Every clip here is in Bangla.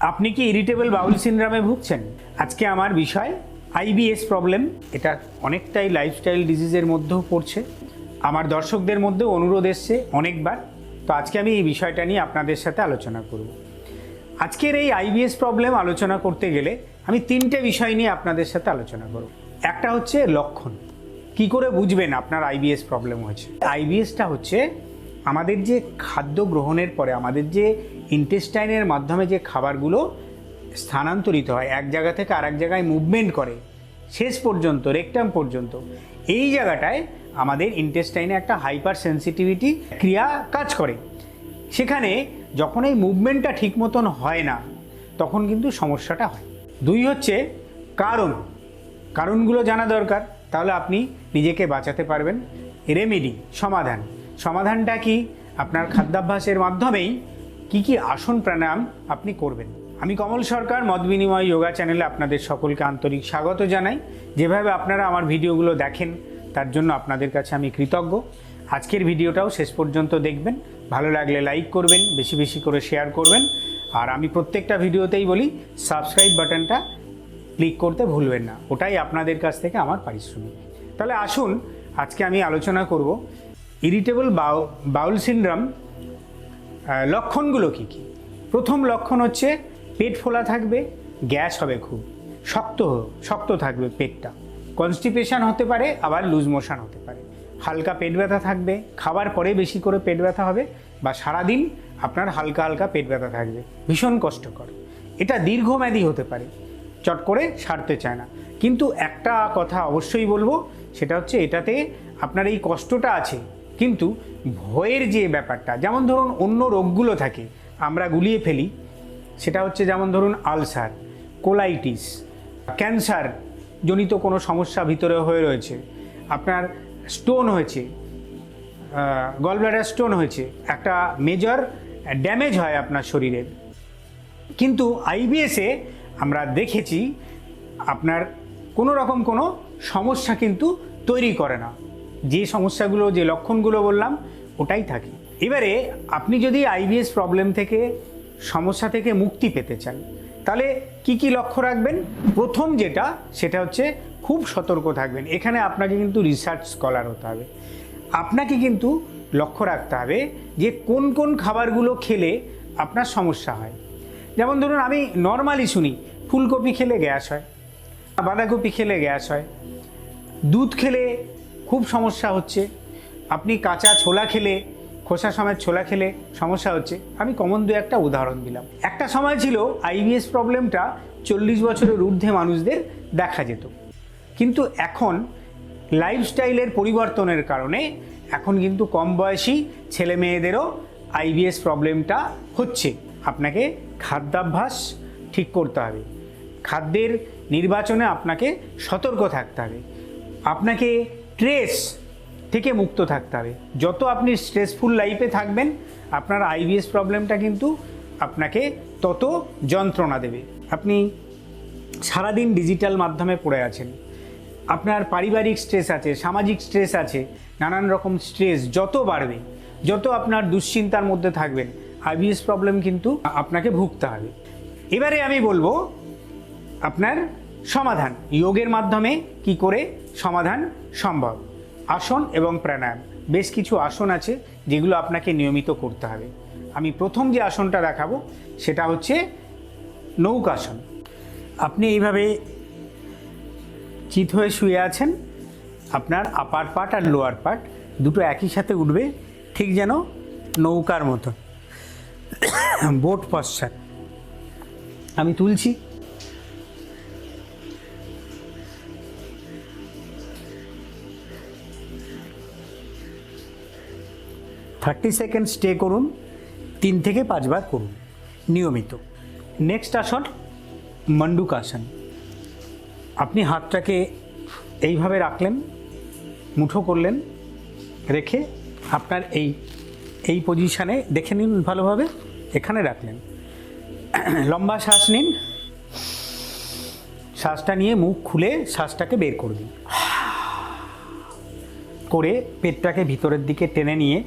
আপনি কি ইরিটেবল বাউল সিনড্রামে ভুগছেন? আজকে আমার বিষয় আইবিএস প্রবলেম এটা অনেকটাই লাইফস্টাইল ডিজিজের মধ্যেও পড়ছে। আমার দর্শকদের মধ্যেও অনুরোধ এসছে অনেকবার। তো আজকে আমি এই বিষয়টা নিয়ে আপনাদের সাথে আলোচনা করব। আজকের এই আইবিএস প্রবলেম আলোচনা করতে গেলে আমি তিনটে বিষয় নিয়ে আপনাদের সাথে আলোচনা করব। একটা হচ্ছে লক্ষণ। কি করে বুঝবেন আপনার আইবিএস প্রবলেম হয়েছে? আইবিএসটা হচ্ছে আমাদের যে খাদ্য গ্রহণের পরে, আমাদের যে ইন্টেস্টাইনের মাধ্যমে যে খাবারগুলো স্থানান্তরিত হয়, এক জায়গা থেকে আরেক জায়গায় মুভমেন্ট করে, শেষ পর্যন্ত রেকটাম পর্যন্ত, এই জায়গাটায় আমাদের ইন্টেস্টাইনে একটা হাইপার সেন্সিটিভিটি ক্রিয়া কাজ করে। সেখানে যখন এই মুভমেন্টটা ঠিক মতন হয় না, তখন কিন্তু সমস্যাটা হয়। দুই হচ্ছে কারণ। কারণগুলো জানা দরকার, তাহলে আপনি নিজেকে বাঁচাতে পারবেন। রেমেডি সমাধান। সমাধানটা কি? আপনার খাদ্যাভ্যাসের মাধ্যমেই কি কি আসন প্রাণায়াম আপনি করবেন? আমি কমল সরকার, মত বিনিময় যোগা চ্যানেলে আপনাদের সকলকে আন্তরিক স্বাগত জানাই। যেভাবে আপনারা আমার ভিডিওগুলো দেখেন, তার জন্য আপনাদের কাছে আমি কৃতজ্ঞ। আজকের ভিডিওটাও শেষ পর্যন্ত দেখবেন। ভালো লাগলে লাইক করবেন, বেশি বেশি করে শেয়ার করবেন। আর আমি প্রত্যেকটা ভিডিওতেই বলি, সাবস্ক্রাইব বাটনটা ক্লিক করতে ভুলবেন না। ওটাই আপনাদের কাছ থেকে আমার পারিশ্রমিক। তাহলে আসুন, আজকে আমি আলোচনা করব ইরিটেবল বাউ বাউল সিনড্রাম লক্ষণগুলো কী কী? প্রথম লক্ষণ হচ্ছে পেট ফোলা থাকবে, গ্যাস হবে খুব। শক্ত শক্ত থাকবে পেটটা। কনস্টিপেশন হতে পারে, আবার লুজ মোশন হতে পারে। হালকা পেট ব্যথা থাকবে, খাবার পরে বেশি করে পেট ব্যথা হবে বা সারাদিন আপনার হালকা হালকা পেট ব্যথা থাকবে। ভীষণ কষ্টকর। এটা দীর্ঘমেয়াদী হতে পারে। চট করে সারতে চায় না। কিন্তু একটা কথা অবশ্যই বলব, সেটা হচ্ছে এটাতে আপনার এই কষ্টটা আছে কিন্তু ভয়ের যে ব্যাপারটা, যেমন ধরুন অন্য রোগগুলো থাকে, আমরা গুলিয়ে ফেলি, সেটা হচ্ছে যেমন ধরুন আলসার, কোলাইটিস, ক্যান্সার জনিত কোনো সমস্যা ভিতরে হয়ে রয়েছে, আপনার স্টোন হয়েছে গলব্লাডার স্টোন হয়েছে, একটা মেজর ড্যামেজ হয় আপনার শরীরের কিন্তু আইবিএসে আমরা দেখেছি, আপনার কোনো রকম কোনো সমস্যা কিন্তু তৈরি করে না। যে সমস্যাগুলো, যে লক্ষণগুলো বললাম, ওটাই থাকে। এবারে আপনি যদি আইবিএস প্রবলেম থেকে, সমস্যা থেকে মুক্তি পেতে চান, তাহলে কি কি লক্ষ্য রাখবেন? প্রথম যেটা, সেটা হচ্ছে খুব সতর্ক থাকবেন। এখানে আপনাকে কিন্তু রিসার্চ স্কলার হতে হবে। আপনাকে কিন্তু লক্ষ্য রাখতে হবে যে কোন কোন খাবারগুলো খেলে আপনার সমস্যা হয়। যেমন ধরুন, আমি নর্মালি শুনি, ফুলকপি খেলে গ্যাস হয়, বাঁধাকপি খেলে গ্যাস হয়, দুধ খেলে খুব সমস্যা হচ্ছে। আপনি কাঁচা ছোলা খেলে, খোসা সমেত ছোলা খেলে সমস্যা হচ্ছে। আমি কমন দু একটা উদাহরণ দিলাম। একটা সময় ছিল আইবিএস প্রবলেমটা চল্লিশ বছরের ঊর্ধ্বে মানুষদের দেখা যেত। কিন্তু এখন লাইফস্টাইলের পরিবর্তনের কারণে এখন কিন্তু কম বয়সী ছেলে মেয়েদেরও আইবিএস প্রবলেমটা হচ্ছে। আপনাকে খাদ্যাভ্যাস ঠিক করতে হবে। খাদ্যের নির্বাচনে আপনাকে সতর্ক থাকতে হবে। আপনাকে স্ট্রেস থেকে মুক্ত থাকতে হবে। যত আপনি স্ট্রেসফুল লাইফে থাকবেন, আপনার আইবিএস প্রবলেমটা কিন্তু আপনাকে তত যন্ত্রণা দেবে। আপনি সারাদিন ডিজিটাল মাধ্যমে পড়ে আছেন। আপনার পারিবারিক স্ট্রেস আছে, সামাজিক স্ট্রেস আছে, নানান রকম স্ট্রেস যত বাড়বে, যত আপনার দুশ্চিন্তার মধ্যে থাকবেন আইবিএস প্রবলেম কিন্তু আপনাকে ভুগতে হবে। এবারে আমি বলব, আপনার সমাধান। যোগের মাধ্যমে কি করে সমাধান সম্ভব? আসন এবং প্রাণায়াম। বেশ কিছু আসন আছে যেগুলো আপনাকে নিয়মিত করতে হবে। আমি প্রথম যে আসনটা দেখাবো সেটা হচ্ছে নৌকাসন। আপনি এইভাবে চিত হয়ে শুয়ে আছেন, আপনার আপার পার্ট আর লোয়ার পার্ট দুটো একই সাথে উঠবে, ঠিক যেন নৌকার মতো। বোট পশ্চাৎ আমি তুলছি। থার্টি সেকেন্ড স্টে করুন, তিন থেকে পাঁচবার করুন, নিয়মিত। নেক্সট আসন, মন্ডুকাসন। আপনি হাতটাকে এইভাবে রাখলেন, মুঠো করলেন, রেখে আপনার এই এই পজিশানে দেখে নিন ভালোভাবে, এখানে রাখলেন। লম্বা শ্বাস নিন। শ্বাসটা নিয়ে মুখ খুলে শ্বাসটাকে বের করবেন করে পেটটাকে ভিতরের দিকে টেনে নিয়ে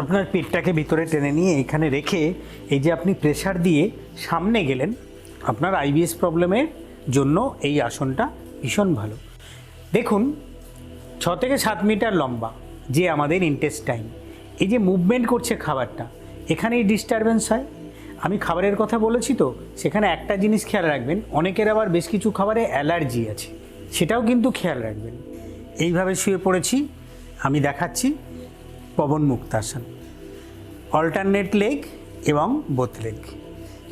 আপনার পেটটাকে ভিতরে টেনে নিয়ে এখানে রেখে এই যে আপনি প্রেশার দিয়ে সামনে গেলেন, আপনার আইবিএস প্রবলেমের জন্য এই আসনটা ভীষণ ভালো। দেখুন, ছ থেকে সাত মিটার লম্বা যে আমাদের ইন্টেস্টাইন এই যে মুভমেন্ট করছে খাবারটা, এখানেই ডিস্টারবেন্স হয়। আমি খাবারের কথা বলেছি তো, সেখানে একটা জিনিস খেয়াল রাখবেন, অনেকের আবার বেশ কিছু খাবারে অ্যালার্জি আছে, সেটাও কিন্তু খেয়াল রাখবেন। এইভাবে শুয়ে পড়েছি, আমি দেখাচ্ছি। পবন মুক্তাসন। অল্টারনেট লেগ এবং বোথ লেগ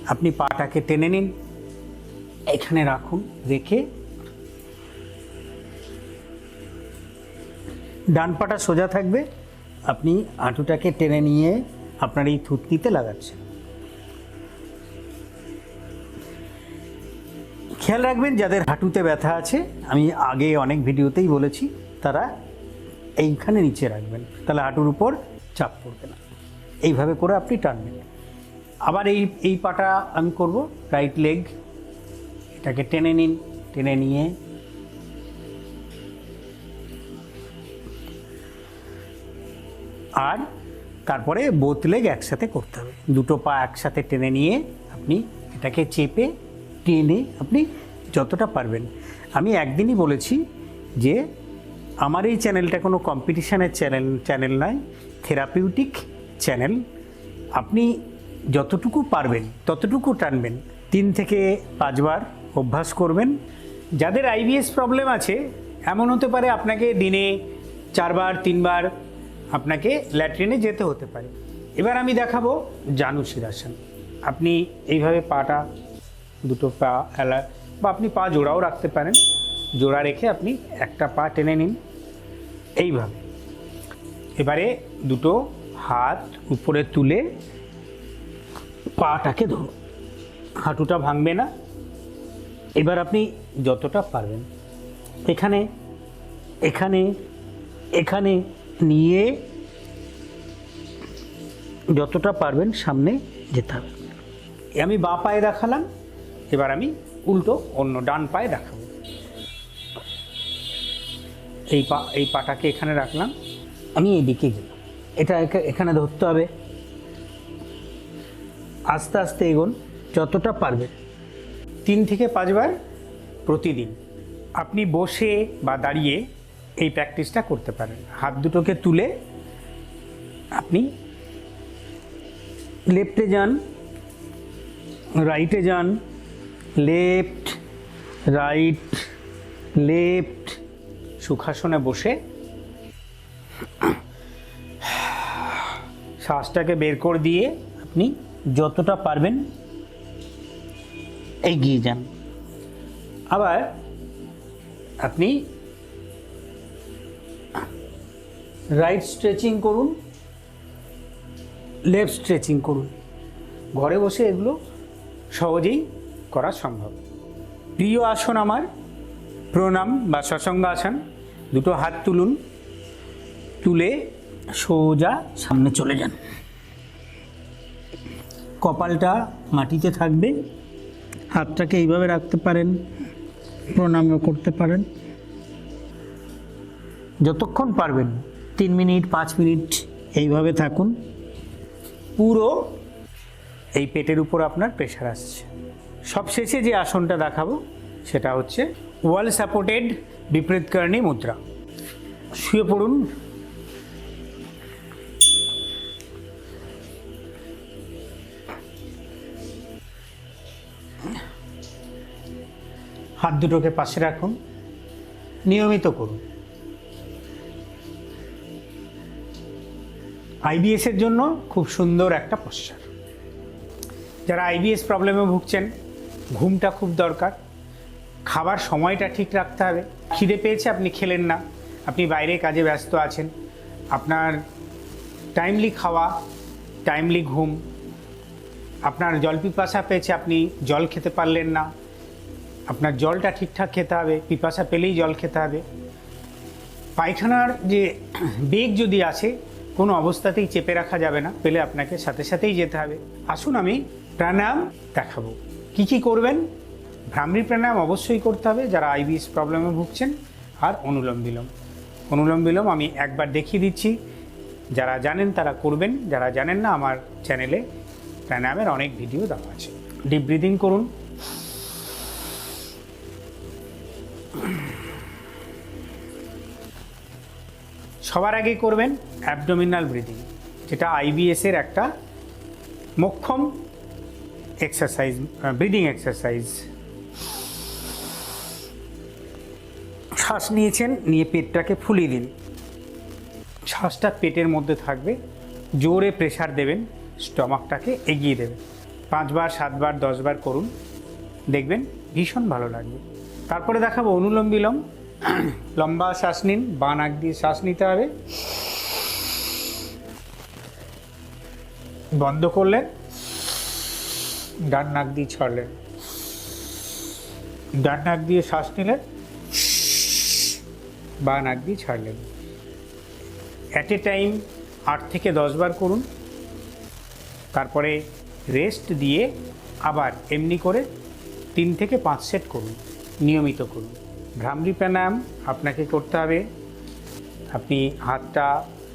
আপনি পাটাকে টেনে নিন। এখানে রাখুন, রেখে। ডান পাটা সোজা থাকবে। আপনি হাঁটুটাকে টেনে নিয়ে আপনার এই থুতনিতে লাগাচ্ছেন। খেয়াল রাখবেন, যাদের হাঁটুতে ব্যথা আছে, আমি আগে অনেক ভিডিওতেই বলেছি, তারা এইখানে নিচে রাখবেন, তাহলে হাঁটুর উপর চাপ পড়বে না। এইভাবে করে আপনি টানবেন। আবার এই এই পাটা আমি করব রাইট লেগ এটাকে টেনে নিন, টেনে নিয়ে আর তারপরে বোথ লেগ একসাথে করতে হবে। দুটো পা একসাথে টেনে নিয়ে আপনি এটাকে চেপে টেনে আপনি যতটা পারবেন। আমি একদিনই বলেছি যে আমার এই চ্যানেলটা কোনো কম্পিটিশানের চ্যানেল চ্যানেল নয় থেরাপিউটিক চ্যানেল আপনি যতটুকু পারবেন, ততটুকু টানবেন, তিন থেকে পাঁচবার অভ্যাস করবেন। যাদের আইবিএস প্রবলেম আছে, এমন হতে পারে আপনাকে দিনে চারবার, তিনবার আপনাকে ল্যাট্রিনে যেতে হতে পারে। এবার আমি দেখাবো জানু শিরাসন আপনি এইভাবে পাটা, দুটো পা, এলা বা আপনি পা জোড়াও রাখতে পারেন। জোড়া রেখে আপনি একটা পা টেনে নিন। এইভাবে। এবারে দুটো হাত উপরে তুলে পাটাকে ধরুন। হাঁটুটা ভাঙবে না। এবার আপনি যতটা পারবেন এখানে এখানে এখানে নিয়ে যতটা পারবেন সামনে যেতে হবে। আমি বাঁ পায়ে দেখালাম, এবার আমি উল্টো অন্য ডান পায়ে দেখাবো। এই পা এই পাটাকে এখানে রাখলাম। আমি এদিকে গেলাম। এটা এখানে ধরতে হবে। আস্তে আস্তে এগোন যতটা পারবেন তিন থেকে পাঁচবার প্রতিদিন আপনি বসে বা দাঁড়িয়ে এই প্র্যাকটিসটা করতে পারেন। হাত দুটোকে তুলে আপনি লেফটে যান রাইটে যান লেফট রাইট লেফট সুখাসনে বসে শ্বাসটাকে বের করে দিয়ে আপনি যতটা পারবেন এগিয়ে যান। আবার আপনি রাইট স্ট্রেচিং করুন লেফট স্ট্রেচিং করুন। ঘরে বসে এগুলো সহজেই করা সম্ভব। প্রিয় আসন আমার, প্রণাম বা সসঙ্গ আসন। দুটো হাত তুলুন। তুলে সোজা সামনে চলে যান। কপালটা মাটিতে থাকবে। হাতটাকে এইভাবে রাখতে পারেন, প্রণামও করতে পারেন। যতক্ষণ পারবেন, তিন মিনিট, পাঁচ মিনিট এইভাবে থাকুন। পুরো এই পেটের উপর আপনার প্রেশার আসছে। সবশেষে যে আসনটা দেখাবো, সেটা হচ্ছে ওয়াল সাপোর্টেড বিপরীতকরণী মুদ্রা। শুয়ে পড়ুন। হাত দুটোকে পাশে রাখুন। নিয়মিত করুন। আইবিএস এর জন্য খুব সুন্দর একটা পশ্চার যারা আইবিএস প্রবলেমে ভুগছেন, ঘুমটা খুব দরকার। খাবার সময়টা ঠিক রাখতে হবে। খিদে পেয়েছে, আপনি খেলেন না। আপনি বাইরে কাজে ব্যস্ত আছেন। আপনার টাইমলি খাওয়া টাইমলি ঘুম, আপনার জল পিপাসা পেয়েছে, আপনি জল খেতে পারলেন না। আপনার জলটা ঠিকঠাক খেতে হবে, পিপাসা পেলেই জল খেতে হবে। পায়খানার যে বেগ যদি আসে, কোনো অবস্থাতেই চেপে রাখা যাবে না। পেলে আপনাকে সাথে সাথেই যেতে হবে। আসুন, আমি প্রাণায়াম দেখাবো। কি কি করবেন? ভ্রামরী প্রাণায়াম অবশ্যই করতে হবে যারা আইবিএস প্রবলেমে ভুগছেন আর অনুলোম বিলোম। অনুলোম বিলোম আমি একবার দেখিয়ে দিচ্ছি। যারা জানেন তারা করবেন, যারা জানেন না আমার চ্যানেলে প্রাণায়ামের অনেক ভিডিও দেওয়া আছে। ডিপ ব্রিদিং করুন। সবার আগে করবেন অ্যাবডোমিনাল ব্রিদিং যেটা আইবিএস এর একটা মোক্ষম এক্সারসাইজ ব্রিদিং এক্সারসাইজ শ্বাস নিয়েছেন, নিয়ে পেটটাকে ফুলিয়ে দিন। শ্বাসটা পেটের মধ্যে থাকবে, জোরে প্রেশার দেবেন, স্টমাকটাকে এগিয়ে দেবেন। পাঁচবার, সাতবার, দশবার করুন। দেখবেন ভীষণ ভালো লাগবে। তারপরে দেখাবো অনুলোম বিলোম লম্বা শ্বাস নিন, বাঁ নাক দিয়ে শ্বাস নিতে হবে। বন্ধ করলেন, ডান নাক দিয়ে ছাড়লেন। ডান নাক দিয়ে শ্বাস নিলেন। বা নাক দিয়ে ছাড়লেন। অ্যাট এ টাইম আট থেকে দশবার করুন। তারপরে রেস্ট দিয়ে আবার এমনি করে তিন থেকে পাঁচ সেট করুন, নিয়মিত করুন। ভ্রামরি প্রাণায়াম আপনাকে করতে হবে। আপনি হাতটা,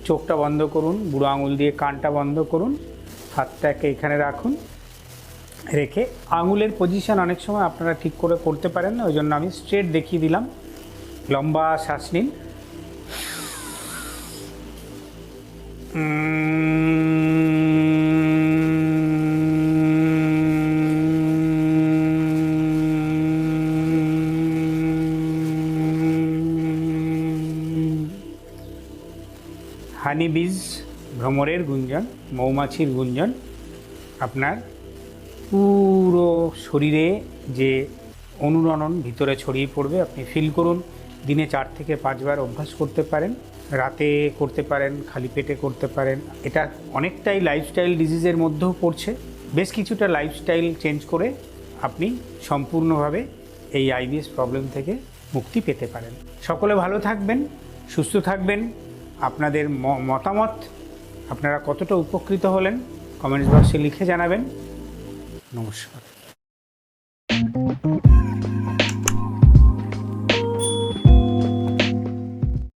চোখটা বন্ধ করুন, বুড়ো আঙুল দিয়ে কানটা বন্ধ করুন, হাতটাকে এখানে রাখুন। রেখে আঙুলের পজিশন অনেক সময় আপনারা ঠিক করে করতে পারেন না, ওই জন্য আমি স্ট্রেট দেখিয়ে দিলাম। লম্বা শ্বাস নিন। হানি বীজ ভ্রমরের গুঞ্জন, মৌমাছির গুঞ্জন, আপনার পুরো শরীরে যে অনুরণন ভিতরে ছড়িয়ে পড়বে, আপনি ফিল করুন। দিনে চার থেকে পাঁচবার অভ্যাস করতে পারেন, রাতে করতে পারেন, খালি পেটে করতে পারেন। এটা অনেকটাই লাইফস্টাইল ডিজিজের মধ্যেও পড়ছে। বেশ কিছুটা লাইফস্টাইল চেঞ্জ করে আপনি সম্পূর্ণভাবে এই আইবিএস প্রবলেম থেকে মুক্তি পেতে পারেন। সকলে ভালো থাকবেন, সুস্থ থাকবেন। আপনাদের মতামত আপনারা কতটা উপকৃত হলেন কমেন্টস বক্সে লিখে জানাবেন। নমস্কার।